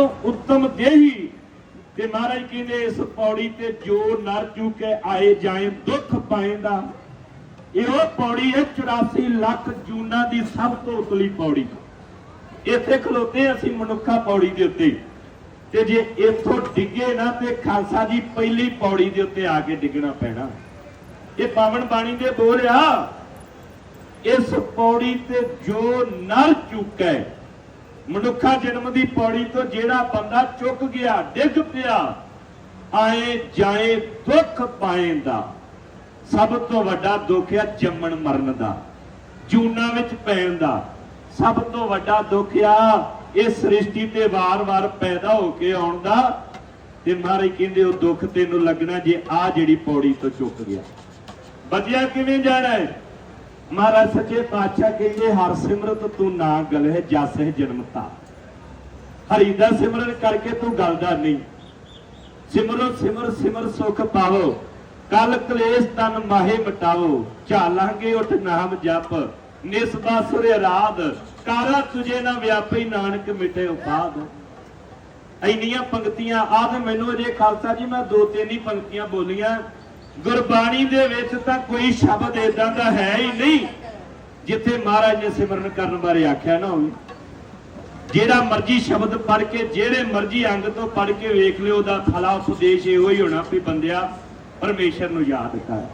ਉੱਤਮ ਦੇਹੀ ਤੇ ਮਹਾਰਾਜ ਕਹਿੰਦੇ ਇਸ ਪੌੜੀ ਤੇ ਜੋ ਨਰ ਚੁਕੇ ਆਏ ਜਾਏ, ਦੁੱਖ ਪਾਏਂਦਾ। ਇਹ ਪੌੜੀ ਹੈ 84 ਲੱਖ ਜੂਨਾਂ ਦੀ ਸਭ ਤੋਂ ਉਤਲੀ ਪੌੜੀ। ਇੱਥੇ ਖਲੋਤੇ ਅਸੀਂ ਮਨੁੱਖਾ ਪੌੜੀ ਦੇ ਉੱਤੇ। ਤੇ ਜੇ ਇੱਥੋਂ ਡਿੱਗੇ ਨਾ ਤੇ ਖਾਲਸਾ ਜੀ ਪਹਿਲੀ ਪੌੜੀ ਦੇ ਉੱਤੇ ਆ ਕੇ ਡਿੱਗਣਾ ਪੈਣਾ। ਇਹ ਪਾਵਨ ਬਾਣੀ ਦੇ ਬੋਲ ਆ, ਇਸ ਪੌੜੀ ਤੇ ਜੋ ਨਰ ਚੁੱਕੈ ਮਨੁੱਖਾ ਜਨਮ ਦੀ ਪੌੜੀ ਤੋਂ ਜਿਹੜਾ ਬੰਦਾ ਚੁੱਕ ਗਿਆ, ਡਿੱਗ ਪਿਆ, ਆਏ ਜਾਏ ਦੁੱਖ ਪਾਏਂਦਾ ਸਭ ਤੋਂ ਵੱਡਾ ਦੁੱਖ ਆ ਜੰਮਣ ਮਰਨ ਦਾ, ਜੂਨਾ ਵਿੱਚ ਪੈਣ ਦਾ। ਸਭ ਤੋਂ ਵੱਡਾ ਦੁੱਖ ਆ ਇਹ ਸ੍ਰਿਸ਼ਟੀ ਤੇ ਵਾਰ-ਵਾਰ ਪੈਦਾ ਹੋ ਕੇ ਆਉਣ ਦਾ। ਤੇ ਮਹਾਰਾਜ ਕਹਿੰਦੇ, ਉਹ ਦੁੱਖ ਤੈਨੂੰ ਲੱਗਣਾ ਜੇ ਆ ਜਿਹੜੀ ਪੌੜੀ ਤੋਂ ਚੁੱਕ ਗਿਆ। ਬਚਿਆ ਕਿਵੇਂ ਜਾਣਾ ਹੈ? ਮਹਾਰਾਜ ਸੱਚੇ ਪਾਤਸ਼ਾਹ ਕਹਿੰਦੇ, ਹਰ ਸਿਮਰਤ ਤੂੰ ਨਾ ਗਲੇ ਜਸ ਜਨਮਤਾ। ਹਰੀ ਦਾ ਸਿਮਰਨ ਕਰਕੇ ਤੂੰ ਗਲਦਾ ਨਹੀਂ। ਸਿਮਰੋ ਸਿਮਰ ਸਿਮਰ ਸੁਖ ਪਾਵੋ। ਕਲ ਕਲੇਸ਼ ਤਨ ਮਾਹੇ ਮਟਾਵੋ ਝਾਲਾਂਗੇ ਉਠ ਨਾਮ ਜਪ। ਨਿਸਬਾ ਸੁਰੇ ਰਾਧ ਕਾਰਾ ਤੁਝੇ ਨਾ ਵਿਆਪੀ, ਨਾਨਕ ਮਿਟੇ ਉਪਾਦ। ਇੰਨੀਆਂ ਪੰਕਤੀਆਂ ਆਦ ਮੈਨੂੰ ਅਜੇ ਖਾਲਸਾ ਜੀ, ਮੈਂ ਦੋ ਤਿੰਨ ਹੀ ਪੰਕਤੀਆਂ ਬੋਲੀਆਂ। ਗੁਰਬਾਣੀ ਦੇ ਵਿੱਚ ਤਾਂ ਕੋਈ ਸ਼ਬਦ ਇਦਾਂ ਦਾ ਹੈ ਹੀ ਨਹੀਂ ਜਿੱਥੇ ਮਹਾਰਾਜ ਨੇ ਸਿਮਰਨ ਕਰਨ ਬਾਰੇ ਆਖਿਆ ਨਾ ਹੋਵੇ। ਜਿਹੜਾ ਮਰਜ਼ੀ ਸ਼ਬਦ ਪੜ੍ਹ ਕੇ, ਜਿਹੜੇ ਮਰਜ਼ੀ ਅੰਗ ਤੋਂ ਪੜ੍ਹ ਕੇ ਵੇਖ ਲਿਓ, ਉਹਦਾ ਫਲਾ ਉਪਦੇਸ਼ ਇਹੋ ਹੀ ਹੋਣਾ ਵੀ ਬੰਦਿਆ ਪਰਮੇਸ਼ਰ ਨੂੰ ਯਾਦ ਕਰ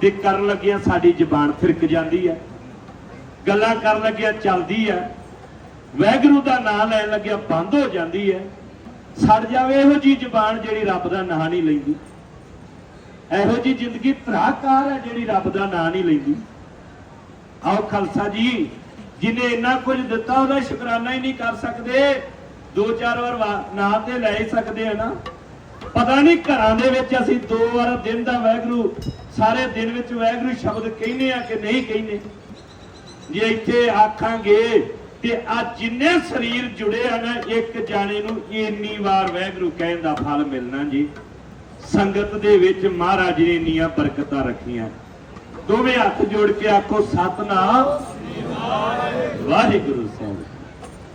ਤੇ ਕਰਨ ਲੱਗਿਆ ਸਾਡੀ ਜ਼ਬਾਨ ਫਿਰਕ ਜਾਂਦੀ ਹੈ। ਗੱਲਾਂ ਕਰਨ ਲੱਗਿਆ ਚੱਲਦੀ ਹੈ। ਵੈਗਰੂ ਦਾ ਨਾਮ ਲੈਣ ਲੱਗਿਆ ਬੰਦ ਹੋ ਜਾਂਦੀ ਹੈ। ਸੜ ਜਾਵੇ ਇਹੋ ਜੀ ਜ਼ਬਾਨ ਜਿਹੜੀ ਰੱਬ ਦਾ ਨਾਂ ਨਹੀਂ ਲੈਂਦੀ। ਇਹੋ ਜੀ ਜ਼ਿੰਦਗੀ ਧਰਾਕਾਰ ਹੈ ਜਿਹੜੀ ਰੱਬ ਦਾ ਨਾਂ ਨਹੀਂ ਲੈਂਦੀ। ਆਓ ਖਾਲਸਾ ਜੀ, ਜਿਨੇ ਇੰਨਾ ਕੁਝ ਦਿੱਤਾ, ਉਹਦਾ ਸ਼ੁਕਰਾਨਾ ਹੀ ਨਹੀਂ ਕਰ ਸਕਦੇ। ਦੋ ਚਾਰ ਵਾਰ ਨਾਂ ਤੇ ਲੈ ਹੀ ਸਕਦੇ ਆ ਨਾ। ਪਤਾ ਨਹੀਂ ਘਰਾਂ ਦੇ ਵਿੱਚ ਅਸੀਂ ਦੋ ਵਾਰ ਦਿਨ ਦਾ ਵੈਗਰੂ ਸਾਰੇ ਦਿਨ ਵਿੱਚ ਵੈਗਰੂ ਸ਼ਬਦ ਕਹਿੰਦੇ ਆ ਕਿ ਨਹੀਂ ਕਹਿੰਦੇ। ਜੇ ਇੱਥੇ ਆਖਾਂਗੇ ਤੇ ਆ ਜਿੰਨੇ ਸਰੀਰ ਜੁੜੇ ਆ ਨਾ, ਇੱਕ ਜਾਣੇ ਨੂੰ ਇੰਨੀ ਵਾਰ ਵੈਗਰੂ ਕਹਿਣ ਦਾ ਫਲ ਮਿਲਣਾ ਜੀ। ਸੰਗਤ ਦੇ ਵਿੱਚ ਮਹਾਰਾਜ ਨੇ ਇੰਨੀਆਂ ਬਰਕਤਾਂ ਰੱਖੀਆਂ। ਦੋਵੇਂ ਹੱਥ ਜੋੜ ਕੇ ਆਖੋ, ਸਤਨਾਮ ਵਾਹਿਗੁਰੂ ਸਾਹਿਬ।